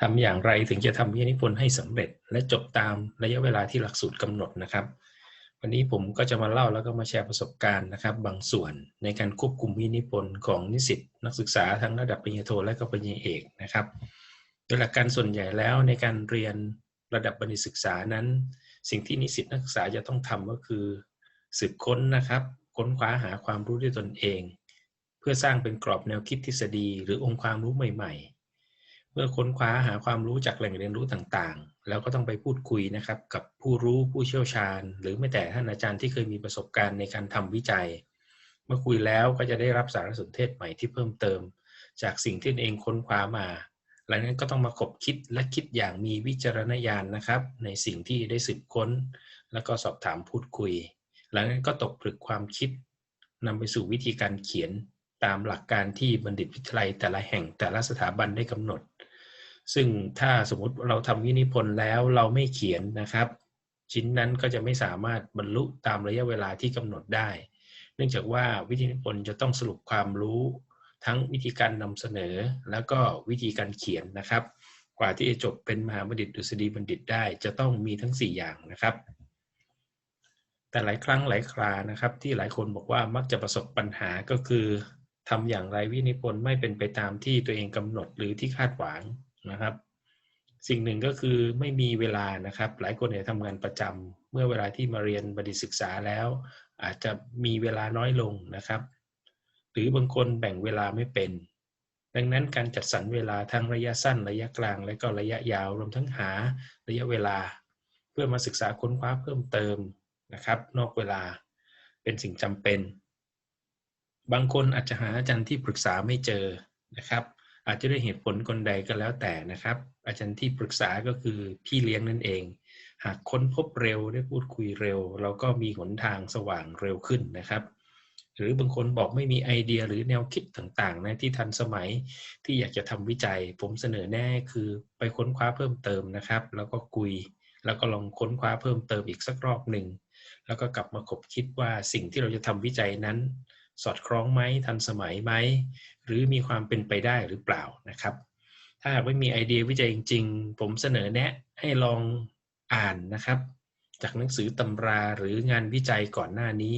ทำอย่างไรถึงจะทำวิทยานิพนธ์ให้สำเร็จ และจบตามระยะเวลาที่หลักสูตรกำหนดนะครับ วันนี้ผมก็จะมาเล่าแล้วก็มาแชร์ประสบการณ์นะครับ บางส่วนในการควบคุมวิทยานิพนธ์ของนิสิตนักศึกษาทั้งระดับปริญญาโทและก็ปริญญาเอกนะครับโดยหลักการส่วนใหญ่แล้วในการเรียนระดับบัณฑิตศึกษานั้น สิ่งที่นิสิตนักศึกษาจะต้องทำก็คือ สืบค้นนะครับ ค้นคว้าหาความรู้ด้วยตนเอง เพื่อสร้างเป็นกรอบแนวคิดทฤษฎี หรือองค์ความรู้ใหม่ๆ เมื่อค้นคว้าหาความรู้จากแหล่งเรียนรู้ต่างๆ แล้วก็ต้องไปพูดคุยนะครับ กับผู้รู้ผู้เชี่ยวชาญ หรือแม้แต่ท่านอาจารย์ที่เคยมีประสบการณ์ในการทำวิจัย เมื่อคุยแล้วก็จะได้รับสารสนเทศใหม่ที่เพิ่มเติม จากสิ่งที่ตนเองค้นคว้ามา หลังนั้นก็ต้องมาคบคิดและคิดอย่างมีวิจารณญาณนะครับ ในสิ่งที่ได้สืบค้น แล้วก็สอบถามพูดคุย หลังนั้นก็ตกผลึกความคิดนำไปสู่วิธีการเขียนตามหลักการที่บัณฑิตวิทยาลัยแต่ละแห่งแต่ละสถาบันได้กำหนด ซึ่งถ้าสมมติเราทำวินิพนธ์แล้วเราไม่เขียนนะครับ ชิ้นนั้นก็จะไม่สามารถบรรลุตามระยะเวลาที่กำหนดได้ เนื่องจากว่าวิธีนิพนธ์จะต้องสรุปความรู้ ทั้งวิธีการนำเสนอ แล้วก็วิธีการเขียนนะครับ กว่าที่จะจบเป็นมหาบัณฑิตดุษฎีบัณฑิตได้ จะต้องมีทั้ง 4 อย่างนะครับ แต่หลายครั้งหลายครานะครับ ที่หลายคนบอกว่ามักจะประสบปัญหาก็คือทำอย่างไรวินิพนธ์ไม่เป็นไปตามที่ตัวเองกำหนดหรือที่คาดหวัง นะครับ สิ่งหนึ่งก็คือไม่มีเวลานะครับ หลายคนเนี่ยทำงานประจำเมื่อเวลาที่มาเรียนบัณฑิตศึกษาแล้ว อาจจะมีเวลาน้อยลงนะครับ หรือบางคนแบ่งเวลาไม่เป็น ดังนั้นการจัดสรรเวลาทั้งระยะสั้น ระยะกลาง และก็ระยะยาวรวมทั้งหาระยะเวลา เพื่อมาศึกษาค้นคว้าเพิ่มเติมนะครับ นอกเวลาเป็นสิ่งจำเป็น บางคนอาจจะหาอาจารย์ที่ปรึกษาไม่เจอนะครับ อาจจะด้วยเหตุผลคนใดก็แล้วแต่นะครับ อาจารย์ที่ปรึกษาก็คือพี่เลี้ยงนั่นเอง หากค้นพบเร็วได้พูดคุยเร็ว เราก็มีหนทางสว่างเร็วขึ้นนะครับ หรือบางคนบอกไม่มีไอเดียหรือแนวคิดต่างๆนะที่ทันสมัยที่อยากจะทำวิจัย ผมเสนอแน่คือไปค้นคว้าเพิ่มเติมนะครับ แล้วก็คุย แล้วก็ลองค้นคว้าเพิ่มเติมอีกสักรอบหนึ่งแล้วก็กลับมาคบคิดว่าสิ่งที่เราจะทำวิจัยนั้น สอดคล้องไหมทันสมัยไหมหรือมีความเป็นไปได้หรือเปล่านะครับ ถ้าไม่มีไอเดียวิจัยจริง ๆ ผมเสนอแนะให้ลองอ่านนะครับ จากหนังสือตำราหรืองานวิจัยก่อนหน้านี้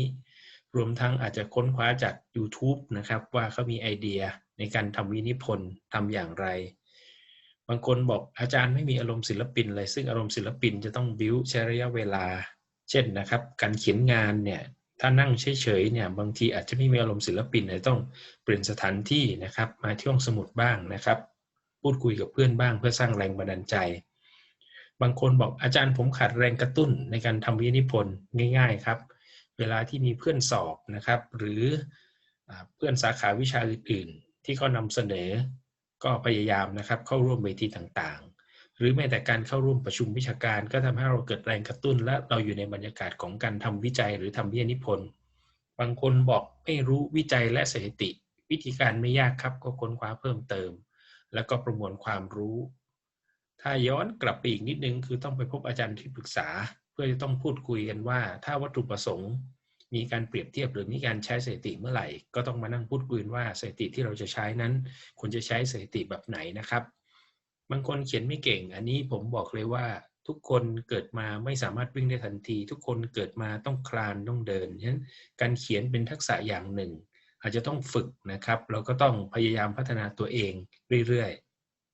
รวมทั้งอาจจะค้นคว้าจาก YouTube นะครับ ว่าเขามีไอเดียในการทำวินิพนธ์ทำอย่างไร บางคนบอกอาจารย์ไม่มีอารมณ์ศิลปินเลยซึ่งอารมณ์ศิลปินจะต้องบิวใช้ระยะเวลา เช่นนะครับ การเขียนงานเนี่ย ถ้านั่งเฉยๆเนี่ยบางทีอาจจะไม่มีอารมณ์ศิลปินเลยต้องเปลี่ยนสถานที่นะครับมาที่ห้องสมุดบ้างนะครับ พูดคุยกับเพื่อนบ้างเพื่อสร้างแรงบันดาลใจ บางคนบอกอาจารย์ผมขาดแรงกระตุ้นในการทำวินิพนธ์ง่าย ๆครับ เวลาที่มีเพื่อนสอบนะครับ หรือเพื่อนสาขาวิชาอื่น ๆ ที่เขานำเสนอก็พยายามนะครับเข้าร่วมเวทีต่างๆ หรือแม้แต่การเข้าร่วมประชุมวิชาการ ก็ทำให้เราเกิดแรงกระตุ้น และเราอยู่ในบรรยากาศของการทำวิจัยหรือทำวิทยานิพนธ์บางคนบอกไม่รู้วิจัยและสถิติ วิธีการไม่ยากครับก็ค้นคว้าเพิ่มเติม แล้วก็ประมวลความรู้ ถ้าย้อนกลับไปอีกนิดนึง คือต้องไปพบอาจารย์ที่ปรึกษา เพื่อจะต้องพูดคุยกันว่า ถ้าวัตถุประสงค์ มีการเปรียบเทียบหรือมีการใช้สถิติเมื่อไหร่ ก็ต้องมานั่งพูดคุยว่าสถิติที่เราจะใช้นั้นควรจะใช้สถิติแบบไหนนะครับ บางคนเขียนไม่เก่ง อันนี้ผมบอกเลยว่าทุกคนเกิดมาไม่สามารถวิ่งได้ทันที ทุกคนเกิดมาต้องคลานต้องเดินฉะนั้นการเขียนเป็นทักษะอย่างหนึ่ง อาจจะต้องฝึกนะครับเราก็ต้องพยายามพัฒนาตัวเองเรื่อย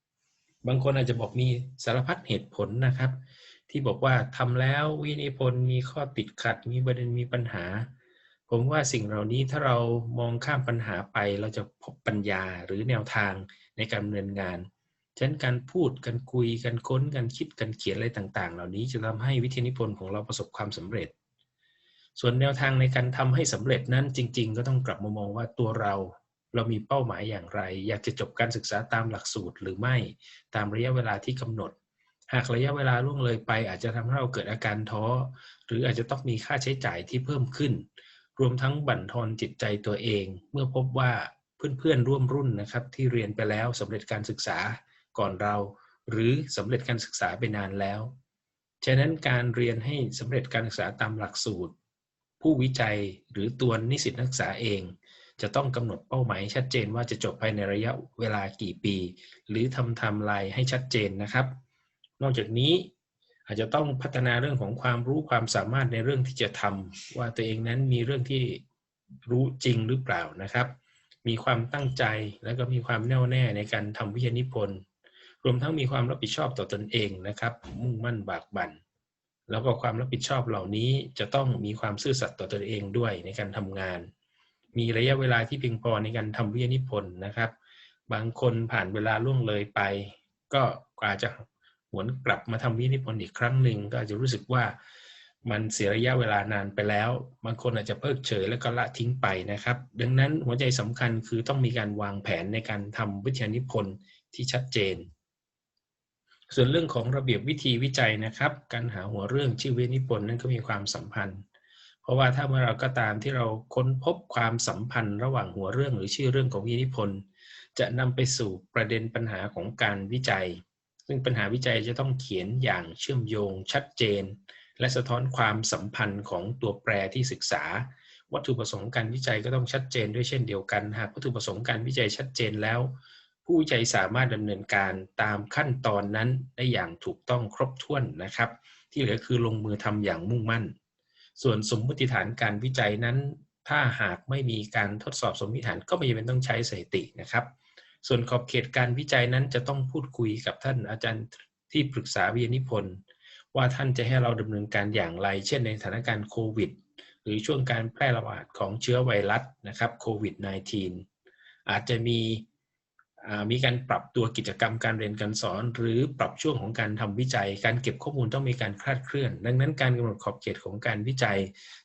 ๆ บางคนอาจจะบอกมีสารพัดเหตุผลนะครับ ที่บอกว่าทำแล้ววินิพนธ์มีข้อติดขัด มีประเด็นมีปัญหา ผมว่าสิ่งเหล่านี้ถ้าเรามองข้ามปัญหาไปเราจะพบปัญญาหรือแนวทางในการดำเนินงาน ฉะนั้นการพูดการคุยการค้นการคิดการเขียนอะไรต่าง ๆ เหล่านี้จะทำให้วิทยานิพนธ์ของเราประสบความสำเร็จ ส่วนแนวทางในการทำให้สำเร็จนั้นจริง ๆ ก็ต้องกลับมามองว่าตัวเราเรามีเป้าหมายอย่างไร อยากจะจบการศึกษาตามหลักสูตรหรือไม่ตามระยะเวลาที่กำหนด หากระยะเวลาล่วงเลยไป อาจจะทำให้เราเกิดอาการท้อ หรืออาจจะต้องมีค่าใช้จ่ายที่เพิ่มขึ้น รวมทั้งบั่นทอนจิตใจตัวเอง เมื่อพบว่าเพื่อนๆร่วมรุ่นนะครับที่เรียนไปแล้วสำเร็จการศึกษา ก่อนเรา หรือสำเร็จการศึกษาไปนานแล้ว ฉะนั้นการเรียนให้สำเร็จการศึกษาตามหลักสูตร ผู้วิจัยหรือตัวนิสิตนักศึกษาเอง จะต้องกำหนดเป้าหมายชัดเจนว่าจะจบภายในระยะเวลากี่ปี หรือทำไทม์ไลน์ให้ชัดเจนนะครับ นอกจากนี้อาจจะต้องพัฒนาเรื่องของความรู้ความสามารถในเรื่องที่จะทำว่าตัวเองนั้นมีเรื่องที่รู้จริงหรือเปล่านะครับ มีความตั้งใจและก็มีความแน่วแน่ในการทำวิทยานิพนธ์ รวมทั้งมีความรับผิดชอบต่อตนเองนะครับ มุ่งมั่นบากบัน่นแล้วก็ความรับผิดชอบเหล่านี้จะต้องมีความซื่อสัตย์ต่อตนเองด้วยในการทำงาน มีระยะเวลาที่เพียงพอในการทำวิทยานิพนธ์นะครับ บางคนผ่านเวลาล่วงเลยไป ก็อาจจะหวนกลับมาทำวิทยานิพนธ์อีกครั้งหนึ่งก็อาจจะรู้สึกว่ามันเสียระยะเวลานานไปแล้ว บางคนอาจจะเพิกเฉยแล้วก็ละทิ้งไปนะครับ ดังนั้นหัวใจสำคัญคือต้องมีการวางแผนในการทำวิทยานิพนธ์ที่ชัดเจน ส่วนเรื่องของระเบียบวิธีวิจัยนะครับ การหาหัวเรื่องชื่อวินิพนธ์นั้นก็มีความสัมพันธ์ เพราะว่าถ้าเมื่อเราก็ตามที่เราค้นพบความสัมพันธ์ ระหว่างหัวเรื่องหรือชื่อเรื่องของวินิพนธ์จะนำไปสู่ประเด็นปัญหาของการวิจัย ซึ่งปัญหาวิจัยจะต้องเขียนอย่างเชื่อมโยง ชัดเจน และสะท้อนความสัมพันธ์ของตัวแปรที่ศึกษา วัตถุประสงค์การวิจัยก็ต้องชัดเจนด้วยเช่นเดียวกัน หากวัตถุประสงค์การวิจัยชัดเจนแล้ว ผู้วิจัยสามารถดำเนินการตามขั้นตอนนั้นได้อย่างถูกต้องครบถ้วนนะครับ ที่เหลือคือลงมือทำอย่างมุ่งมั่น ส่วนสมมติฐานการวิจัยนั้น ถ้าหากไม่มีการทดสอบสมมติฐานก็ไม่จำเป็นต้องใช้สถิตินะครับ ส่วนขอบเขตการวิจัยนั้นจะต้องพูดคุยกับท่านอาจารย์ที่ปรึกษาวิทยานิพนธ์ว่าท่านจะให้เราดำเนินการอย่างไร เช่นในสถานการณ์โควิด หรือช่วงการแพร่ระบาดของเชื้อไวรัสนะครับโควิด -19 อาจจะมี มีการปรับตัวกิจกรรมการเรียนการสอน หรือปรับช่วงของการทำวิจัย การเก็บข้อมูลต้องมีการคลาดเคลื่อน ดังนั้นการกำหนดขอบเขตของการวิจัย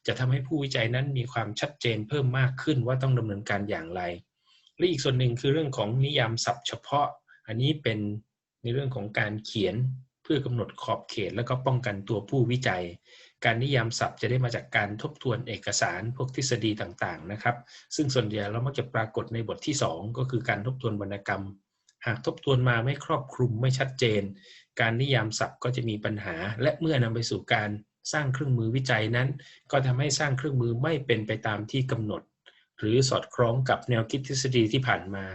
จะทำให้ผู้วิจัยนั้นมีความชัดเจนเพิ่มมากขึ้นว่าต้องดำเนินการอย่างไร และอีกส่วนหนึ่งคือเรื่องของนิยามศัพท์เฉพาะ อันนี้เป็นในเรื่องของการเขียนเพื่อกำหนดขอบเขต และก็ป้องกันตัวผู้วิจัย การนิยามศัพท์จะได้มาจากการทบทวนเอกสารพวกทฤษฎีต่างๆนะครับ ซึ่งส่วนใหญ่เรามักจะปรากฏในบทที่ 2 ก็คือการทบทวนวรรณกรรม หากทบทวนมาไม่ครอบคลุมไม่ชัดเจน การนิยามศัพท์ก็จะมีปัญหา และเมื่อนำไปสู่การสร้างเครื่องมือวิจัยนั้น ก็ทำให้สร้างเครื่องมือไม่เป็นไปตามที่กำหนด หรือสอดคล้องกับแนวคิดทฤษฎีที่ผ่านมา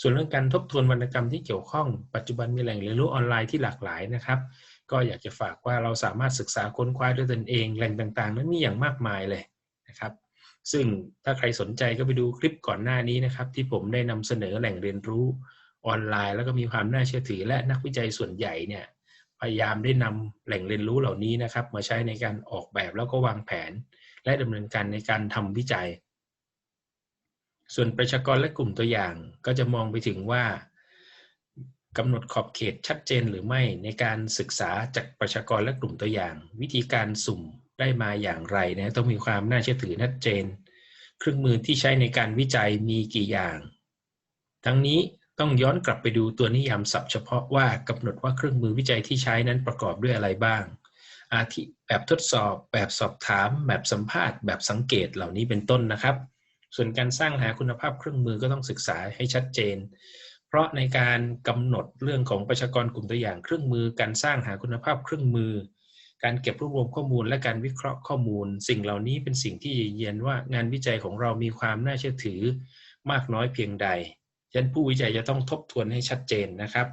ส่วนเรื่องการทบทวนวรรณกรรมที่เกี่ยวข้อง ปัจจุบันมีแหล่งเรียนรู้ออนไลน์ที่หลากหลายนะครับ ก็อยากจะฝากว่าเราสามารถศึกษาค้นคว้าด้วยตนเองแหล่งต่างๆ นั้นมีอย่างมากมายเลยนะครับ ซึ่งถ้าใครสนใจก็ไปดูคลิปก่อนหน้านี้นะครับ ที่ผมได้นำเสนอแหล่งเรียนรู้ออนไลน์ แล้วก็มีความน่าเชื่อถือ และนักวิจัยส่วนใหญ่เนี่ยพยายามได้นำแหล่งเรียนรู้เหล่านี้นะครับ มาใช้ในการออกแบบแล้วก็วางแผน และดำเนินการในการทำวิจัย ส่วนประชากรและกลุ่มตัวอย่างก็จะมองไปถึงว่า กำหนดขอบเขตชัดเจนหรือไม่ในการศึกษาจากประชากรและกลุ่มตัวอย่าง วิธีการสุ่มได้มาอย่างไรนะต้องมีความน่าเชื่อถือชัดเจน เครื่องมือที่ใช้ในการวิจัยมีกี่อย่าง ทั้งนี้ต้องย้อนกลับไปดูตัวนิยามศัพท์เฉพาะว่ากำหนดว่าเครื่องมือวิจัยที่ใช้นั้นประกอบด้วยอะไรบ้าง อาทิแบบทดสอบแบบสอบถาม แบบสัมภาษณ์ แบบสังเกตเหล่านี้เป็นต้นนะครับ ส่วนการสร้างหาคุณภาพเครื่องมือก็ต้องศึกษาให้ชัดเจน เพราะในการกำหนดเรื่องของประชากรกลุ่มตัวอย่างเครื่องมือ การสร้างหาคุณภาพเครื่องมือ การเก็บรวบรวมข้อมูล และการวิเคราะห์ข้อมูล สิ่งเหล่านี้เป็นสิ่งที่เยียนว่างานวิจัยของเรามีความน่าเชื่อถือมากน้อยเพียงใดฉะนั้นผู้วิจัยจะต้องทบทวนให้ชัดเจนนะครับ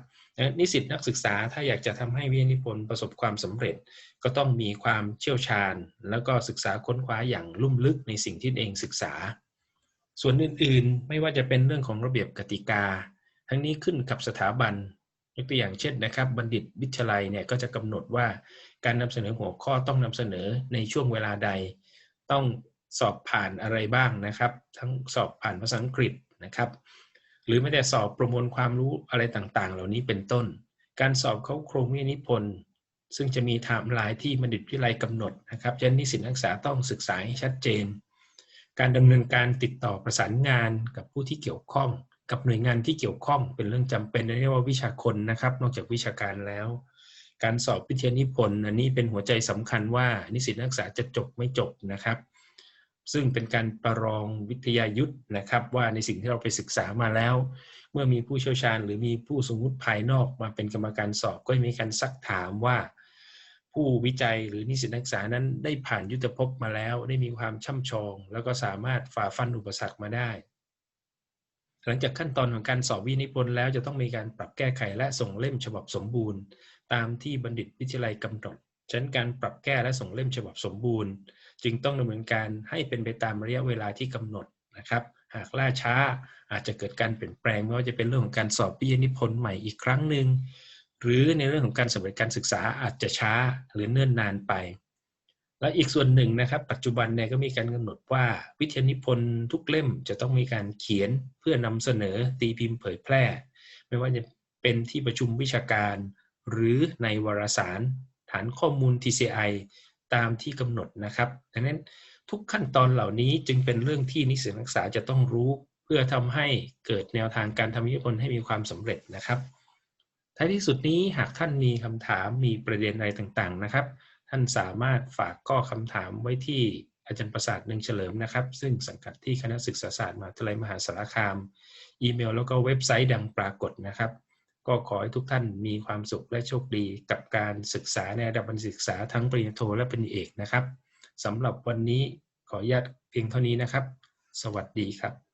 นิสิตนักศึกษาถ้าอยากจะทำให้วิทยานิพนธ์ประสบความสำเร็จ ก็ต้องมีความเชี่ยวชาญ แล้วก็ศึกษาค้นคว้าอย่างลุ่มลึกในสิ่งที่เองศึกษา ส่วนอื่นๆ ไม่ว่าจะเป็นเรื่องของระเบียบกติกา ทั้งนี้ขึ้นกับสถาบันยกตัวอย่างเช่นนะครับบัณฑิตวิทยาลัยเนี่ยก็จะกำหนดว่าการนำเสนอหัวข้อต้องนำเสนอในช่วงเวลาใด ต้องสอบผ่านอะไรบ้างนะครับ ทั้งสอบผ่านภาษาอังกฤษนะครับ หรือไม่แต่สอบประมวลความรู้อะไรต่างๆ เหล่านี้เป็นต้น การสอบเขาโครงวินิพนธ์ซึ่งจะมีไทม์ไลน์ที่บัณฑิตวิทยาลัยกำหนดนะครับฉะนั้นนิสิตนักศึกษาต้องศึกษาให้ชัดเจน การดำเนินการติดต่อประสานงานกับผู้ที่เกี่ยวข้อง กับหน่วยงานที่เกี่ยวข้องเป็นเรื่องจำเป็นเรียกว่าวิชาคนนะครับ นอกจากวิชาการแล้ว การสอบวิทยานิพนธ์อันนี้เป็นหัวใจสำคัญว่านิสิตนักศึกษาจะจบไม่จบนะครับ ซึ่งเป็นการประลองวิทยายุทธ์นะครับ ว่าในสิ่งที่เราไปศึกษามาแล้ว เมื่อมีผู้เชี่ยวชาญ หรือมีผู้สมมติภายนอกมาเป็นกรรมการสอบก็มีการซักถามว่า ผู้วิจัยหรือนิสิตนักศึกษานั้นได้ผ่านยุทธภพมาแล้ว ได้มีความช่ำชอง แล้วก็สามารถฝ่าฟันอุปสรรคมาได้ หลังจากขั้นตอนของการสอบวินิพนธ์แล้วจะต้องมีการปรับแก้ไขและส่งเล่มฉบับสมบูรณ์ ตามที่บัณฑิตวิทยาลัยกำหนดฉะนั้นการปรับแก้และส่งเล่มฉบับสมบูรณ์ จึงต้องดำเนินการให้เป็นไปตามระยะเวลาที่กำหนดนะครับ หากล่าช้าอาจจะเกิดการเปลี่ยนแปลงไม่ว่าจะเป็นเรื่องของการสอบวินิพนธ์ใหม่อีกครั้งหนึ่งหรือในเรื่องของการสำเร็จการศึกษาอาจจะช้าหรือเนิ่นนานไป และอีกส่วนหนึ่งนะครับ ปัจจุบันเนี่ยก็มีการกำหนดว่าวิทยานิพนธ์ทุกเล่มจะต้องมีการเขียนเพื่อนำเสนอตีพิมพ์เผยแพร่ ไม่ว่าจะเป็นที่ประชุมวิชาการ หรือในวารสาร ฐานข้อมูล TCI ตามที่กำหนดนะครับดังนั้นทุกขั้นตอนเหล่านี้จึงเป็นเรื่องที่นิสิตนักศึกษาจะต้องรู้ เพื่อทำให้เกิดแนวทางการทำวิทยานิพนธ์ให้มีความสำเร็จนะครับท้ายที่สุดนี้หากท่านมีคำถามมีประเด็นอะไรต่างๆนะครับานสามารถฝากข้อคำถามไว้ที่อาจารย์ประสาทหนึ่งเฉลิมนะครับ ซึ่งสังกัดที่คณะศึกษาศาสตร์มหาวิทยาลัยมหาสารคาม อีเมล แล้วก็เว็บไซต์ดังปรากฏนะครับ ก็ขอให้ทุกท่านมีความสุขและโชคดีกับการศึกษาในระดับบัญศึกษาทั้งปริญญาโทและปริญญาเอกนะครับสำหรับวันนี้ขออนุญาตเพียงเท่านี้นะครับ สวัสดีครับ